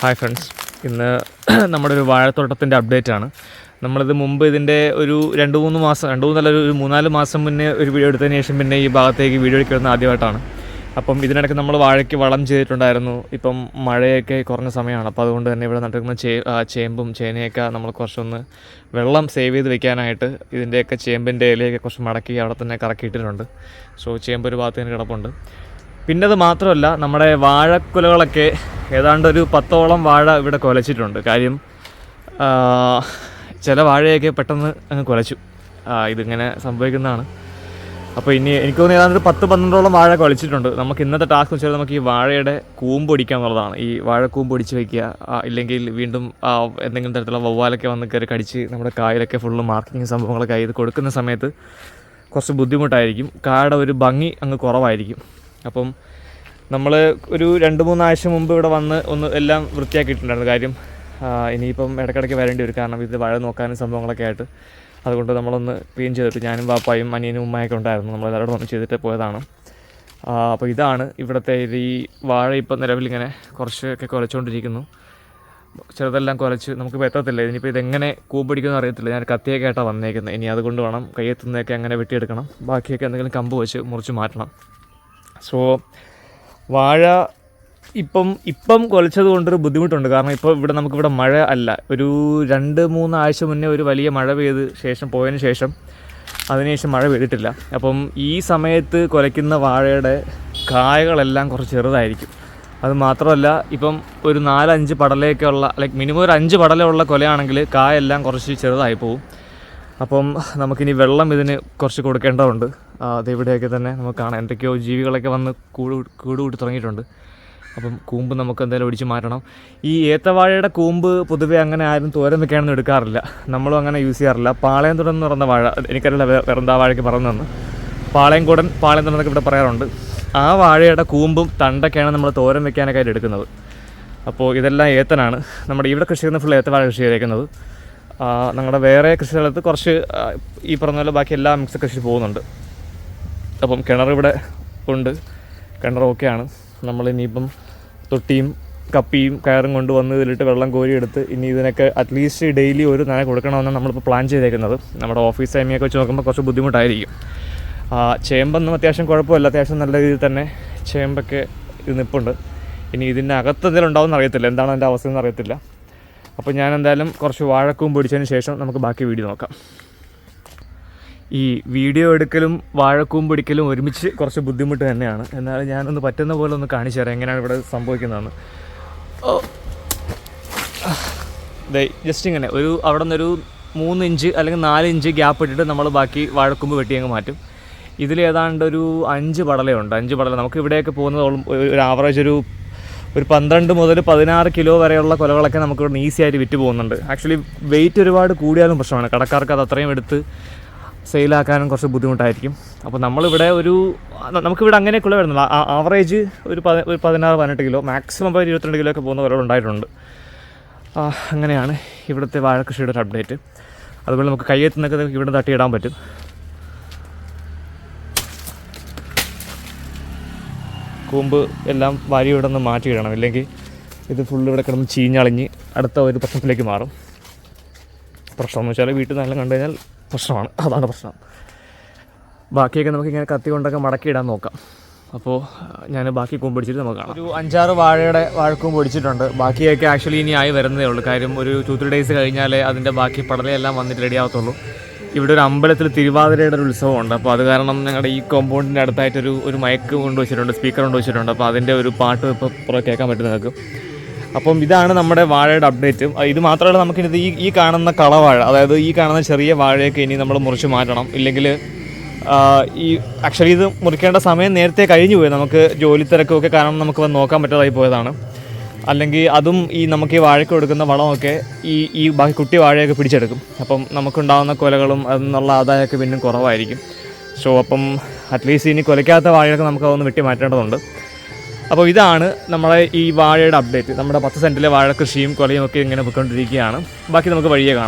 Hi friends ഇന്ന് നമ്മുടെ ഒരു വാഴത്തോട്ടത്തിന്റെ അപ്ഡേറ്റ് ആണ്. നമ്മളിത് മുമ്പ് ഇതിന്റെ ഒരു രണ്ട് മൂന്ന് മാസം രണ്ട് മൂന്നല്ല ഒരു മൂന്നാൽ മാസം മുന്നേ ഒരു വീഡിയോ എടുത്തതിന് ശേഷം പിന്നെ ഈ ഭാഗത്തേക്ക് വീഡിയോ എടുക്കുന്നത് ആദ്യമായിട്ടാണ്. അപ്പം ഇതിനിടയ്ക്ക് നമ്മൾ വാഴയ്ക്ക് വളം ചെയ്തിട്ടുണ്ടായിരുന്നു. ഇപ്പം മഴയൊക്കെ കുറഞ്ഞ സമയമാണ്. അപ്പോൾ അതുകൊണ്ട് തന്നെ ഇവിടെ നടക്കുന്ന ചേ ചേമ്പും ചേനയൊക്കെ നമ്മൾ കുറച്ചൊന്ന് വെള്ളം സേവ് ചെയ്ത് വെക്കാനായിട്ട് ഇതിന്റെയൊക്കെ ചേമ്പിന്റെ ഇലയൊക്കെ കുറച്ച് മടക്കി അവിടെ തന്നെ കറക്കിയിട്ടിട്ടുണ്ട്. സോ ചേമ്പ് ഒരു ഭാഗത്ത് തന്നെ കിടപ്പുണ്ട്. പിന്നെ അത് മാത്രമല്ല നമ്മുടെ വാഴക്കുലകളൊക്കെ ഏതാണ്ട് ഒരു പത്തോളം വാഴ ഇവിടെ കൊലച്ചിട്ടുണ്ട്. കാര്യം ചില വാഴയൊക്കെ പെട്ടെന്ന് അങ്ങ് കുലച്ചു. ഇതിങ്ങനെ സംഭവിക്കുന്നതാണ്. അപ്പോൾ ഇനി എനിക്ക് തോന്നുന്നു ഏതാണ്ട് ഒരു പത്ത് പന്ത്രണ്ടോളം വാഴ കുലച്ചിട്ടുണ്ട്. നമുക്ക് ഇന്നത്തെ ടാസ്ക് വെച്ചാൽ നമുക്ക് ഈ വാഴയുടെ കൂമ്പ് ഒടിക്കുക എന്നുള്ളതാണ് ഈ വാഴ കൂമ്പ് ഒടിച്ച് വയ്ക്കുക ഇല്ലെങ്കിൽ വീണ്ടും എന്തെങ്കിലും തരത്തിലുള്ള വവ്വാലൊക്കെ വന്ന് കയറി കടിച്ച് നമ്മുടെ കായലൊക്കെ ഫുള്ള് മാർക്കിങ് സംഭവങ്ങളൊക്കെ ആയി കൊടുക്കുന്ന സമയത്ത് കുറച്ച് ബുദ്ധിമുട്ടായിരിക്കും. കായുടെ ഒരു ഭംഗി അങ്ങ് കുറവായിരിക്കും. അപ്പം നമ്മൾ ഒരു രണ്ട് മൂന്നാഴ്ച മുമ്പ് ഇവിടെ വന്ന് ഒന്ന് എല്ലാം വൃത്തിയാക്കിയിട്ടുണ്ടായിരുന്നു. കാര്യം ഇനിയിപ്പം ഇടയ്ക്കിടയ്ക്ക് വരേണ്ടി വരും. കാരണം ഇത് വഴ നോക്കാനും സംഭവങ്ങളൊക്കെ ആയിട്ട്. അതുകൊണ്ട് നമ്മളൊന്ന് ക്ലീൻ ചെയ്തിട്ട് ഞാനും പാപ്പായും അനിയനും ഉമ്മയൊക്കെ ഉണ്ടായിരുന്നു. നമ്മളെല്ലാവരും ഒന്ന് ചെയ്തിട്ട് പോയതാണ്. അപ്പോൾ ഇതാണ് ഇവിടുത്തെ ഈ വാഴ ഇപ്പം നിലവിലിങ്ങനെ കുറച്ചൊക്കെ കുലച്ചുകൊണ്ടിരിക്കുന്നു ചെറുതെല്ലാം കുലച്ച് നമുക്കിപ്പോൾ എത്തത്തില്ല ഇനിയിപ്പോൾ ഇതെങ്ങനെ കൂമ്പടിക്കുമെന്ന് അറിയത്തില്ല. ഞാൻ കത്തിയൊക്കെ ആയിട്ടാണ് വന്നേക്കുന്നത് ഇനി അതുകൊണ്ട് വേണം കയ്യെത്തുന്നതൊക്കെ അങ്ങനെ വെട്ടിയെടുക്കണം. ബാക്കിയൊക്കെ എന്തെങ്കിലും കമ്പ് വെച്ച് മുറിച്ച് മാറ്റണം. സോ വാഴ ഇപ്പം ഇപ്പം കുലച്ചത് കൊണ്ടൊരു ബുദ്ധിമുട്ടുണ്ട്. കാരണം ഇപ്പോൾ ഇവിടെ നമുക്കിവിടെ മഴ അല്ല. ഒരു രണ്ട് മൂന്ന് ആഴ്ച മുന്നേ ഒരു വലിയ മഴ പെയ്ത് ശേഷം പോയതിന് ശേഷം അതിനുശേഷം മഴ പെയ്തിട്ടില്ല. അപ്പം ഈ സമയത്ത് കുലയ്ക്കുന്ന വാഴയുടെ കായകളെല്ലാം കുറച്ച് ചെറുതായിരിക്കും. അത് മാത്രമല്ല ഇപ്പം ഒരു നാലഞ്ച് പടലയൊക്കെ ഉള്ള ലൈക്ക് മിനിമം ഒരു അഞ്ച് പടലമുള്ള കൊലയാണെങ്കിൽ കായെല്ലാം കുറച്ച് ചെറുതായി പോകും അപ്പം നമുക്കിനി വെള്ളം ഇതിന് കുറച്ച് കൊടുക്കേണ്ടതുണ്ട്. ആ, അത് ഇവിടെയൊക്കെ തന്നെ നമുക്ക് കാണാം. എന്തൊക്കെയോ ജീവികളൊക്കെ വന്ന് കൂട് കൂട് കൂട്ടി തുടങ്ങിയിട്ടുണ്ട്. അപ്പം കൂമ്പ് നമുക്ക് എന്തായാലും ഒടിച്ച് മാറ്റണം. ഈ ഏത്തവാഴയുടെ കൂമ്പ് പൊതുവെ അങ്ങനെ ആരും തോരൻ വെക്കാനൊന്നും എടുക്കാറില്ല. നമ്മളും അങ്ങനെ യൂസ് ചെയ്യാറില്ല. പാളയം തുടർന്ന് പറയുന്ന വാഴ എനിക്കറിയില്ല വെറുതെ വേറെ എന്താ വാഴയ്ക്ക് പറയുന്നതെന്ന് പാളയം കൂടൻ പാളയം തുടർന്നൊക്കെ ഇവിടെ പറയാറുണ്ട്. ആ വാഴയുടെ കൂമ്പും തണ്ടൊക്കെയാണ് നമ്മൾ തോരൻ വെക്കാനൊക്കെ ആയിട്ട് എടുക്കുന്നത്. അപ്പോൾ ഇതെല്ലാം ഏത്തനാണ്. നമ്മുടെ ഇവിടെ കൃഷി ചെയ്യുന്ന ഫുൾ ഏത്തവാഴ കൃഷി ചെയ്തേക്കുന്നത്. ഞങ്ങളുടെ വേറെ കൃഷി സ്ഥലത്ത് കുറച്ച് ഈ പറഞ്ഞ പോലെ ബാക്കി എല്ലാ മിക്സ് കൃഷി പോകുന്നുണ്ട്. അപ്പം കിണർ ഇവിടെ ഉണ്ട്. നമ്മൾ ഇനിയിപ്പം തൊട്ടിയും കപ്പിയും കയറും കൊണ്ട് വന്ന് ഇതിലിട്ട് വെള്ളം കോരിയെടുത്ത് ഇനി ഇതിനൊക്കെ അറ്റ്ലീസ്റ്റ് ഡെയിലി ഒരു നന കൊടുക്കണമെന്നാണ് നമ്മളിപ്പോൾ പ്ലാൻ ചെയ്തേക്കുന്നത്. നമ്മുടെ ഓഫീസ് ടൈമിയൊക്കെ വെച്ച് നോക്കുമ്പോൾ കുറച്ച് ബുദ്ധിമുട്ടായിരിക്കും. ചേമ്പൊന്നും അത്യാവശ്യം കുഴപ്പമില്ല. അത്യാവശ്യം നല്ല രീതിയിൽ തന്നെ ചേമ്പൊക്കെ ഇത് നിൽപ്പുണ്ട് ഇനി ഇതിന്റെ അകത്ത് എന്തെങ്കിലും ഉണ്ടാവും എന്നറിയത്തില്ല എന്താണ് അതിന്റെ അവസ്ഥ എന്ന് അറിയത്തില്ല. അപ്പോൾ ഞാൻ എന്തായാലും കുറച്ച് വാഴക്കൂമ്പ് പൊടിച്ചതിന് ശേഷം നമുക്ക് ബാക്കി വീഡിയോ നോക്കാം. ഈ വീഡിയോ എടുക്കലും വാഴക്കൂമ്പ് പിടിക്കലും ഒരുമിച്ച് കുറച്ച് ബുദ്ധിമുട്ട് തന്നെയാണ്. എന്നാൽ ഞാനൊന്ന് പറ്റുന്ന പോലെ ഒന്ന് കാണിച്ചു തരാം എങ്ങനെയാണ് ഇവിടെ സംഭവിക്കുന്നതെന്ന്. ഓ. ജസ്റ്റ് ഇങ്ങനെ ഒരു അവിടെ നിന്നൊരു മൂന്ന് ഇഞ്ച് അല്ലെങ്കിൽ നാല് ഇഞ്ച് ഗ്യാപ്പ് ഇട്ടിട്ട് നമ്മൾ ബാക്കി വാഴക്കൂമ്പ് വെട്ടി അങ്ങ് മാറ്റും. ഇതിൽ ഏതാണ്ട് ഒരു അഞ്ച് പടലയുണ്ട്. അഞ്ച് പടല. നമുക്ക് ഇവിടെയൊക്കെ പോകുന്നതോളം ഒരു ആവറേജ് ഒരു ഒരു പന്ത്രണ്ട് മുതൽ പതിനാറ് കിലോ വരെയുള്ള കൊലകളൊക്കെ നമുക്ക് ഇവിടെ ഈസി ആയിട്ട് വിറ്റ് പോകുന്നുണ്ട് ആക്ച്വലി വെയിറ്റ് ഒരുപാട് കൂടിയാലും പ്രശ്നമാണ്. കടക്കാർക്ക് അത് അത്രയും എടുത്ത് സെയിലാക്കാനും കുറച്ച് ബുദ്ധിമുട്ടായിരിക്കും. അപ്പോൾ നമ്മളിവിടെ ഒരു നമുക്കിവിടെ അങ്ങനെയൊക്കെയുള്ള വരുന്നില്ല ആവറേജ് ഒരു പതി ഒരു പതിനാറ് പതിനെട്ട് കിലോ മാക്സിമം ഒരു ഇരുപത്തിരണ്ട് കിലോ ഒക്കെ പോകുന്ന ഒരാൾ ഉണ്ടായിട്ടുണ്ട്. അങ്ങനെയാണ് ഇവിടുത്തെ വാഴക്കൃഷിയുടെ ഒരു അപ്ഡേറ്റ് അതുപോലെ നമുക്ക് കയ്യെത്തുന്നൊക്കെ ഇവിടെ തട്ടിയിടാൻ പറ്റും. കൂമ്പ് എല്ലാം വാരി ഇവിടെ നിന്ന് മാറ്റിയിടണം ഇല്ലെങ്കിൽ ഇത് ഫുൾ ഇവിടെ കിടന്ന് ചീഞ്ഞളിഞ്ഞ് അടുത്ത ഒരു പ്രശ്നത്തിലേക്ക് മാറും. പ്രശ്നം എന്ന് വെച്ചാൽ വീട്ടിൽ നല്ല കണ്ടു കഴിഞ്ഞാൽ പ്രശ്നമാണ്. അതാണ് പ്രശ്നം. ബാക്കിയൊക്കെ നമുക്ക് ഇങ്ങനെ കത്തി കൊണ്ടൊക്കെ മടക്കിയിടാൻ നോക്കാം. അപ്പോൾ ഞാൻ ബാക്കി കൂമ്പ് പിടിച്ചിട്ട് നമുക്ക് കാണാം. ഒരു അഞ്ചാറ് വാഴയുടെ വാഴക്കൂമ്പ് പിടിച്ചിട്ടുണ്ട്. ബാക്കിയൊക്കെ ആക്ച്വലി ഇനി ആയി വരുന്നതേ ഉള്ളൂ. കാര്യം ഒരു ടു ത്രീ ഡേയ്സ് കഴിഞ്ഞാലേ അതിന്റെ ബാക്കി പടലയെല്ലാം വന്നിട്ട് റെഡി ആവത്തുള്ളൂ. ഇവിടെ ഒരു അമ്പലത്തിൽ തിരുവാതിരയുടെ ഒരു ഉത്സവമുണ്ട്. അപ്പോൾ അത് കാരണം ഞങ്ങളുടെ ഈ കോമ്പൗണ്ടിന്റെ അടുത്തായിട്ടൊരു ഒരു മയക്ക് കൊണ്ടുവച്ചിട്ടുണ്ട് സ്പീക്കർ കൊണ്ടുവച്ചിട്ടുണ്ട്. അപ്പോൾ അതിന്റെ ഒരു പാട്ട് ഇപ്പോൾ പുറത്ത് കേൾക്കാൻ പറ്റും നിങ്ങൾക്ക് അപ്പം ഇതാണ് നമ്മുടെ വാഴയുടെ അപ്ഡേറ്റ് ഇത് മാത്രമല്ല നമുക്കിത് ഈ ഈ കാണുന്ന കളവാഴ അതായത് ഈ കാണുന്ന ചെറിയ വാഴയൊക്കെ ഇനി നമ്മൾ മുറിച്ച് മാറ്റണം. ഇല്ലെങ്കിൽ ഈ ആക്ച്വലി ഇത് മുറിക്കേണ്ട സമയം നേരത്തെ കഴിഞ്ഞു പോയി നമുക്ക് ജോലി തിരക്കൊക്കെ കാരണം നമുക്ക് വന്ന് നോക്കാൻ പറ്റാതായി പോയതാണ്. അല്ലെങ്കിൽ അതും ഈ നമുക്ക് ഈ വാഴയ്ക്ക് കൊടുക്കുന്ന വളമൊക്കെ ഈ ഈ ബാക്കി കുട്ടി വാഴയൊക്കെ പിടിച്ചെടുക്കും. അപ്പം നമുക്കുണ്ടാകുന്ന കൊലകളും അതെന്നുള്ള ആദായമൊക്കെ പിന്നും കുറവായിരിക്കും. സോ അപ്പം അറ്റ്ലീസ്റ്റ് ഇനി കൊലയ്ക്കാത്ത വാഴയൊക്കെ നമുക്ക് അതൊന്ന് വെട്ടി മാറ്റേണ്ടതുണ്ട് അപ്പോൾ ഇതാണ് നമ്മളെ ഈ വാഴയുടെ അപ്ഡേറ്റ് നമ്മുടെ പത്ത് സെന്റിലെ വാഴ കൃഷിയും കൊലയും ഒക്കെ ഇങ്ങനെ പോയിക്കൊണ്ടിരിക്കുകയാണ്. ബാക്കി നമുക്ക് വഴിയെ കാണാം.